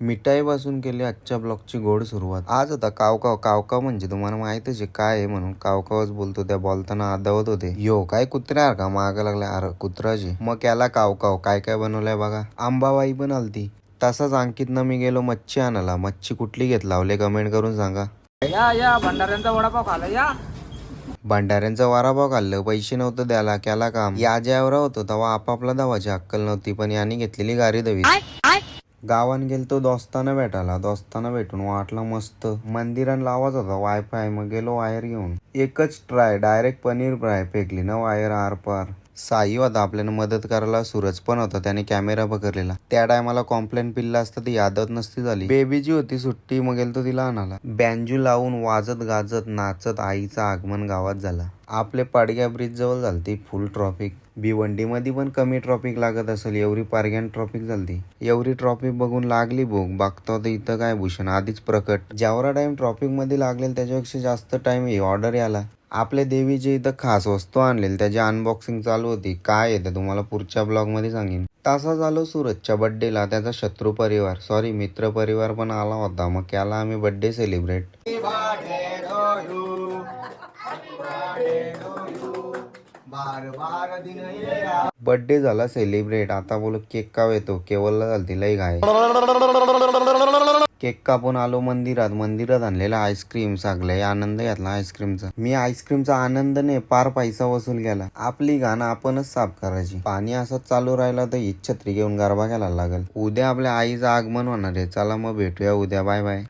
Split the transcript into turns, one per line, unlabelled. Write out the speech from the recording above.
मिठाई पासून केली आजच्या ब्लॉगची गोड सुरुवात. आज होता कावकाव कावकाव म्हणजे तुम्हाला माहितच आहे काय आहे म्हणून कावकावच बोलतो त्या बोलताना आदवत होते. यो काय कुत्र्या का माग लागलाय? अरे कुत्राची मग याला कावकाव काय काय बनवलंय बघा. आंबाबाई पण आलती. तसाच अंकितनं मी गेलो मच्छी आणायला. मच्छी कुठली घेत लावले कमेंट करून सांगा.
या या भंडाऱ्यांचा वडापाव खाला या.
भंडाऱ्यांचा वाराभाव खाल्लं. पैसे नव्हतं द्याला केला काम. या ज्यावर होतो तेव्हा आपापला दावाची अक्कल नव्हती पण यांनी घेतलेली गाडी दवी. गावान गेलतो दोस्ताना भेटायला. दोस्ताना भेटून वाटलं मस्त. मंदिरान लावाच होता वायफाय मग गेलो वायर घेऊन. एकच ट्राय डायरेक्ट पनीर फ्राय फेकली ना वायर आर पार साई होता आपल्याला मदत करायला सूरज पण होता त्याने कॅमेरा पकडलेला. त्या टायमाला कॉम्प्लेन पिल्ला असता ती यादत नसती झाली. बेबीची होती सुट्टी मग गेलतो तिला आणाला बँजू लावून वाजत गाजत नाचत आईचं आगमन गावात झाला. आपले पाडग्या ब्रिज जवळ झालती फुल ट्रॉफिक भिवंडी मध्ये पण कमी ट्रॉफिक लागत असेल एवढी पारग्यान ट्रॉफिक झालती. एवढी ट्रॉफिक बघून लागली भूक बघतो तर इथं काय भूषण आधीच प्रकट. ज्यावरा टाइम ट्रॉफिकमध्ये लागलेल त्याच्यापेक्षा जास्त टाइम ऑर्डर याला आपल्या देवीचे इथं खास वस्तू आणलेली त्याची अनबॉक्सिंग चालू होती. काय येतं तुम्हाला पुढच्या ब्लॉगमध्ये सांगेन. तसा झालो सूरजच्या बर्थडेला त्याचा शत्रू परिवार. सॉरी मित्र परिवार पण आला होता. मग केला आम्ही बर्थडे सेलिब्रेट बर्थडे झाला सेलिब्रेट आता बोल केक का येतो केवलला झालती लई घाय केक कापून आलो मंदिरात. मंदिरात आणलेला आईस्क्रीम सागले. आनंद घेतला आईस्क्रीमचा. मी आईस्क्रीमचा आनंद नाही पार पैसा वसूल केला. आपली घाण आपणच साफ करायची. पाणी असंच चालू राहिलं तर हीच छत्री घेऊन गरबा घ्यायला लागल. उद्या आपल्या आईचं आगमन होणार आहे. चला मग भेटूया उद्या. Bye bye.